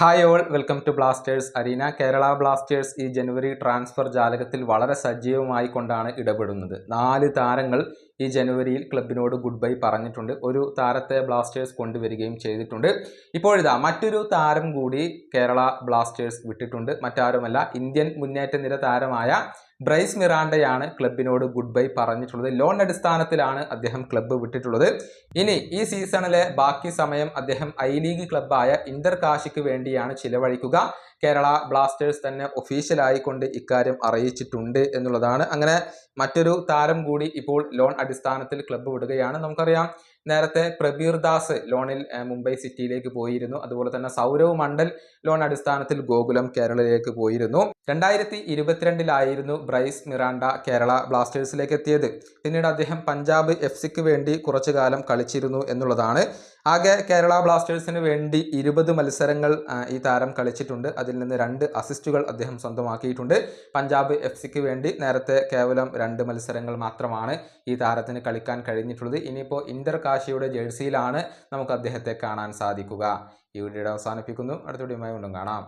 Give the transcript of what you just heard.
Hi all welcome to Blasters Arena Kerala Blasters ഈ ജനുവരി transfer ജാലകത്തിൽ വളരെ സജീവമായി കൊണ്ടാണ് ഇടപെടുന്നത്. നാല് താരങ്ങൾ ഈ ജനുവരിയിൽ ക്ലബിനോട് ഗുഡ് ബൈ പറഞ്ഞിട്ടുണ്ട്. ഒരു താരത്തെ ബ്ലാസ്റ്റേഴ്സ് കൊണ്ടുവരികയും ചെയ്തിട്ടുണ്ട്. ഇപ്പോഴിതാ മറ്റൊരു താരം കൂടി കേരള ബ്ലാസ്റ്റേഴ്സ് വിട്ടിട്ടുണ്ട്. മറ്റാരുമല്ല ഇന്ത്യൻ മുന്നേറ്റ നിര താരമായ ബ്രൈസ് മിറാണ്ടയാണ് ക്ലബിനോട് ഗുഡ് ബൈ പറഞ്ഞിട്ടുള്ളത്. ലോൺ അടിസ്ഥാനത്തിലാണ് അദ്ദേഹം ക്ലബ്ബ് വിട്ടിട്ടുള്ളത്. ഇനി ഈ സീസണിലെ ബാക്കി സമയം അദ്ദേഹം ഐ ലീഗ് ക്ലബ്ബായ ഇന്റർ കാശിക്ക് വേണ്ടിയാണ് ചിലവഴിക്കുക. കേരള ബ്ലാസ്റ്റേഴ്സ് തന്നെ ഒഫീഷ്യലായിക്കൊണ്ട് ഇക്കാര്യം അറിയിച്ചിട്ടുണ്ട് എന്നുള്ളതാണ്. അങ്ങനെ മറ്റൊരു താരം കൂടി ഇപ്പോൾ ലോൺ അടിസ്ഥാനത്തിൽ ക്ലബ്ബ് വിടുകയാണ്. നമുക്കറിയാം നേരത്തെ പ്രബീർ ദാസ് ലോണിൽ മുംബൈ സിറ്റിയിലേക്ക് പോയിരുന്നു. അതുപോലെ തന്നെ സൗരവ് മണ്ഡൽ ലോൺ അടിസ്ഥാനത്തിൽ ഗോകുലം കേരളയിലേക്ക് പോയിരുന്നു. രണ്ടായിരത്തി ഇരുപത്തിരണ്ടിലായിരുന്നു ബ്രൈസ് മിറാണ്ട കേരള ബ്ലാസ്റ്റേഴ്സിലേക്ക് എത്തിയത്. പിന്നീട് അദ്ദേഹം പഞ്ചാബ് എഫ് സിക്ക് വേണ്ടി കുറച്ചു കാലം കളിച്ചിരുന്നു എന്നുള്ളതാണ്. ആകെ കേരള ബ്ലാസ്റ്റേഴ്സിന് വേണ്ടി ഇരുപത് മത്സരങ്ങൾ ഈ താരം കളിച്ചിട്ടുണ്ട്. അതിൽ നിന്ന് രണ്ട് അസിസ്റ്റുകൾ അദ്ദേഹം സ്വന്തമാക്കിയിട്ടുണ്ട്. പഞ്ചാബ് എഫ് സിക്ക് വേണ്ടി നേരത്തെ കേവലം രണ്ട് മത്സരങ്ങൾ മാത്രമാണ് ഈ താരത്തിന് കളിക്കാൻ കഴിഞ്ഞിട്ടുള്ളത്. ഇനിയിപ്പോൾ ഇന്റർ കാശിയുടെ ജേഴ്സിയിലാണ് നമുക്ക് അദ്ദേഹത്തെ കാണാൻ സാധിക്കുക. ഈ വീഡിയോ അവസാനിപ്പിക്കുന്നു. അടുത്ത വീണ്ടും കാണാം.